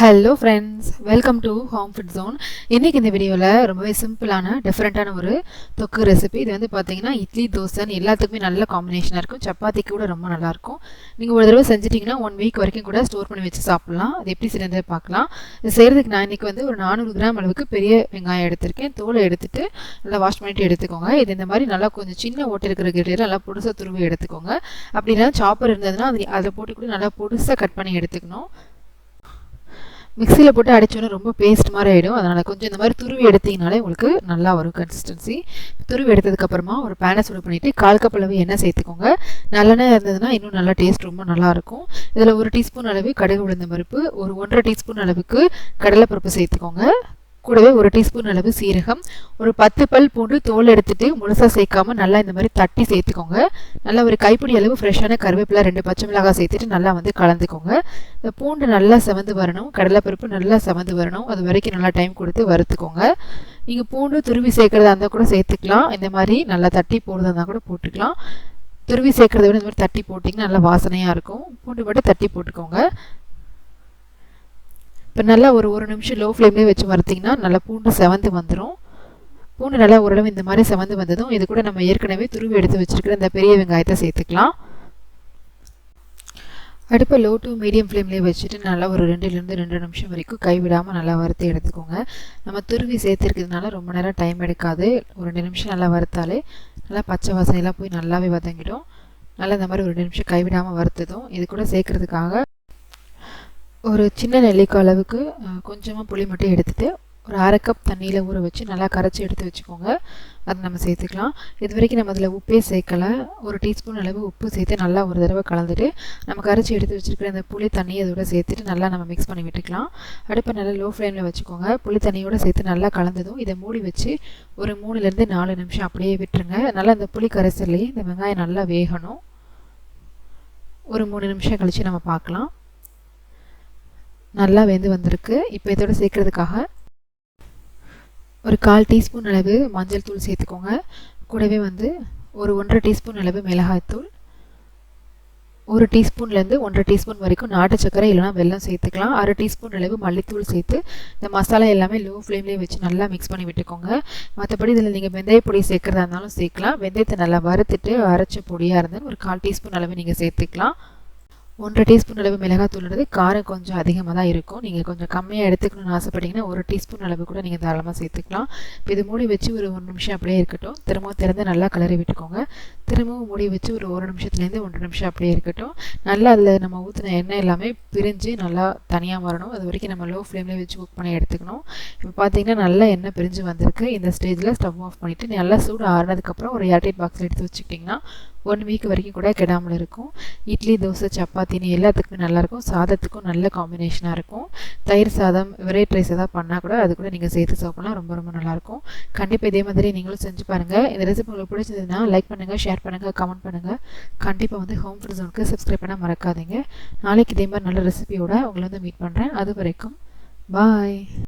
Hello friends welcome to home food zone இன்றைக்கி இந்த வீடியோவில் ரொம்பவே சிம்பிளான டிஃப்ரெண்ட்டான ஒரு தொக்கு ரெசிபி இது வந்து பார்த்தீங்கன்னா இட்லி தோசைன்னு எல்லாத்துக்குமே நல்ல காம்பினேஷனாக இருக்கும். சப்பாத்திக்கு கூட ரொம்ப நல்லாயிருக்கும் நீங்கள் ஒரு தடவை செஞ்சிட்டிங்கன்னா ஒன் வீக் வரைக்கும் கூட ஸ்டோர் பண்ணி வச்சு சாப்பிட்லாம். அது எப்படி செய்யறது பார்க்கலாம். இது செய்கிறதுக்கு நான் இன்றைக்கி வந்து ஒரு நானூறு கிராம் அளவுக்கு பெரிய வெங்காயம் எடுத்திருக்கேன். தோலை எடுத்துட்டு நல்லா வாஷ் பண்ணிட்டு எடுத்துக்கோங்க. இது இந்த மாதிரி நல்லா கொஞ்சம் சின்ன ஓட்டை இருக்கிற கிட்டே நல்லா பொடுசாக துருவி எடுத்துக்கோங்க. அப்படின்னா சாப்பர் இருந்ததுன்னா அது அதில் போட்டு கூட நல்லா பொடுசாக கட் பண்ணி எடுத்துக்கணும். மிக்சியில் போட்டு அடித்தோன்னே ரொம்ப பேஸ்ட் மாதிரி ஆகிடும் அதனால் கொஞ்சம் இந்த மாதிரி துருவி எடுத்திங்கனாலே உங்களுக்கு நல்லா வரும் கன்சிஸ்டன்சி துருவி எடுத்ததுக்கப்புறமா ஒரு பேனை சூடு பண்ணிவிட்டு கால் கப் அளவு எண்ணெய் சேர்த்துக்கோங்க. நல்லெண்ணெய் இருந்ததுன்னா இன்னும் நல்லா டேஸ்ட் ரொம்ப நல்லாயிருக்கும் இதில் ஒரு டீஸ்பூன் அளவு கடுகு உளுந்த பருப்பு ஒரு ஒன்றரை டீஸ்பூன் அளவுக்கு கடலைப்பருப்பு சேர்த்துக்கோங்க. கூடவே ஒரு டீஸ்பூன் அளவு சீரகம் ஒரு பத்து பல் பூண்டு தோல் எடுத்துட்டு முழுசாக சேர்க்காம நல்லா இந்த மாதிரி தட்டி சேர்த்துக்கோங்க. நல்லா ஒரு கைப்பிடி அளவு ஃப்ரெஷ்ஷான கருவேப்பிலை ரெண்டு பச்சை மிளகாய் சேர்த்துட்டு நல்லா வந்து கலந்துக்கோங்க. இந்த பூண்டு நல்லா செவந்து வரணும் கடலைப்பருப்பு நல்லா செவந்து வரணும். அது வரைக்கும் நல்லா டைம் கொடுத்து வறுத்துக்கோங்க. நீங்கள் பூண்டு துருவி சேர்க்குறதா இருந்தால் கூட சேர்த்துக்கலாம். இந்த மாதிரி நல்லா தட்டி போடுறதா இருந்தால் கூட போட்டுக்கலாம். துருவி சேர்க்குறத விட இந்த மாதிரி தட்டி போட்டிங்கன்னா நல்லா வாசனையாக இருக்கும். பூண்டு மட்டும் தட்டி போட்டுக்கோங்க. இப்போ நல்லா ஒரு ஒரு நிமிஷம் லோ ஃப்ளேம்லேயே வச்சு வறுத்திங்கன்னா நல்லா பூண்டு செவந்து வந்துடும் பூண்டு நல்லா ஓரளவு இந்த மாதிரி செவந்து வந்ததும் இது கூட நம்ம ஏற்கனவே துருவி எடுத்து வச்சுருக்கிற இந்த பெரிய வெங்காயத்தை சேர்த்துக்கலாம். அடுப்பை லோ டு மீடியம் ஃப்ளேம்லேயே வச்சுட்டு நல்லா ஒரு ரெண்டுலேருந்து ரெண்டு நிமிஷம் வரைக்கும் கைவிடாமல் நல்லா வறுத்து எடுத்துக்கோங்க. நம்ம துருவி சேர்த்துருக்கிறதுனால ரொம்ப நேரம் டைம் எடுக்காது. ஒரு ரெண்டு நிமிஷம் நல்லா வறுத்தாலே நல்லா பச்சை வாசனையெல்லாம் போய் நல்லாவே வதங்கிடும். நல்லா இந்த மாதிரி ஒரு ரெண்டு நிமிஷம் கைவிடாமல் வறுத்ததும் இது கூட சேர்க்குறதுக்காக ஒரு சின்ன நெல்லிக்காய் அளவுக்கு கொஞ்சமாக புளி மட்டும் எடுத்துகிட்டு ஒரு அரை கப் தண்ணியில் ஊற வச்சு நல்லா கரைச்சி எடுத்து வச்சுக்கோங்க. அதை நம்ம சேர்த்துக்கலாம். இது வரைக்கும் நம்ம அதில் உப்பே சேர்க்கலை. ஒரு டீஸ்பூன் அளவு உப்பு சேர்த்து நல்லா ஒரு தடவை கலந்துட்டு நம்ம கரைச்சி எடுத்து வச்சுருக்கிற அந்த புளி தண்ணியை அதோட சேர்த்துட்டு நல்லா நம்ம மிக்ஸ் பண்ணி விட்டுக்கலாம். அடுப்பை நல்லா லோ ஃப்ளேமில் வச்சுக்கோங்க. புளி தண்ணியோடு சேர்த்து நல்லா கலந்ததும் இதை மூடி வச்சு ஒரு மூணுலேருந்து நாலு நிமிஷம் அப்படியே விட்டுருங்க. நல்லா அந்த புளி கரைசல்லையே இந்த வெங்காயம் நல்லா வேகணும். ஒரு மூணு நிமிஷம் கழித்து நம்ம பார்க்கலாம். நல்லா வெந்து வந்திருக்கு. இப்போ இதோட சேர்க்குறதுக்காக ஒரு கால் டீஸ்பூன் அளவு மஞ்சள் தூள் சேர்த்துக்கோங்க. கூடவே வந்து ஒரு ஒன்றரை டீஸ்பூன் அளவு மிளகாய்த்தூள் ஒரு டீஸ்பூன்லேருந்து ஒன்றரை டீஸ்பூன் வரைக்கும் நாட்டு சக்கரை இல்லைனா வெல்லம் சேர்த்துக்கலாம். அரை டீஸ்பூன் அளவு மல்லித்தூள் சேர்த்து இந்த மசாலா எல்லாமே லோ ஃப்ளேம்லேயே வச்சு நல்லா மிக்ஸ் பண்ணி விட்டுக்கோங்க. மற்றபடி இதில் நீங்கள் வெந்தய பொடி சேர்க்குறதா இருந்தாலும் சேர்க்கலாம். வெந்தயத்தை நல்லா வறுத்துட்டு அரைச்ச பொடியாக இருந்தால் ஒரு கால் டீஸ்பூன் அளவு நீங்கள் சேர்த்துக்கலாம். ஒன்றரை டீஸ்பூன் அளவு மிளகாத்தூள்ன்றது காரம் கொஞ்சம் அதிகமாக தான் இருக்கும். நீங்கள் கொஞ்சம் கம்மியாக எடுத்துக்கணும்னு ஆசைப்பட்டீங்கன்னா ஒரு டீஸ்பூன் அளவு கூட நீங்கள் தாராளமாக சேர்த்துக்கலாம். இப்போ இது மூடி வச்சு ஒரு ஒரு நிமிஷம் அப்படியே இருக்கட்டும். திரும்ப திறந்து நல்லா கலரி விட்டுக்கோங்க. திரும்பவும் மூடி வச்சு ஒரு ஒரு நிமிஷத்துலேருந்து ஒன்றரை நிமிஷம் அப்படியே இருக்கட்டும். நல்லா அதில் நம்ம ஊற்றின எண்ணெய் எல்லாமே பிரிஞ்சு நல்லா தனியாக வரணும். அது வரைக்கும் நம்ம லோ ஃப்ளேம்லேயே வச்சு குக் பண்ணி எடுத்துக்கணும். இப்போ பார்த்தீங்கன்னா நல்லா எண்ணெய் பிரிஞ்சு வந்திருக்கு. இந்த ஸ்டேஜில் ஸ்டவ் ஆஃப் பண்ணிவிட்டு நல்லா சூடு ஆறுனதுக்கப்புறம் ஒரு ஏர்டைட் பாக்ஸில் எடுத்து வச்சுக்கிட்டிங்கன்னா ஒன் வீக் வரைக்கும் கூட கெடாமல் இருக்கும். இட்லி தோசை சப்பாத்தின்னு எல்லாத்துக்குமே நல்லாயிருக்கும் சாதத்துக்கும் நல்ல காம்பினேஷனாக இருக்கும். தயிர் சாதம் வெரைட் ரைஸ் எதாவது பண்ணால் கூட அது கூட நீங்கள் சேர்த்து சாப்பிட்லாம். ரொம்ப ரொம்ப நல்லாயிருக்கும் கண்டிப்பாக இதே மாதிரி நீங்களும் செஞ்சு பாருங்கள் இந்த ரெசிபி உங்களுக்கு பிடிச்சதுன்னா லைக் பண்ணுங்கள் ஷேர் பண்ணுங்கள் கமெண்ட் பண்ணுங்கள் கண்டிப்பாக வந்து ஹோம் ஃபுட் ஜோனுக்கு சப்ஸ்கிரைப் பண்ண மறக்காதீங்க. நாளைக்கு இதே மாதிரி நல்ல ரெசிபியோட உங்களை வந்து மீட் பண்ணுறேன் அது வரைக்கும் பாய்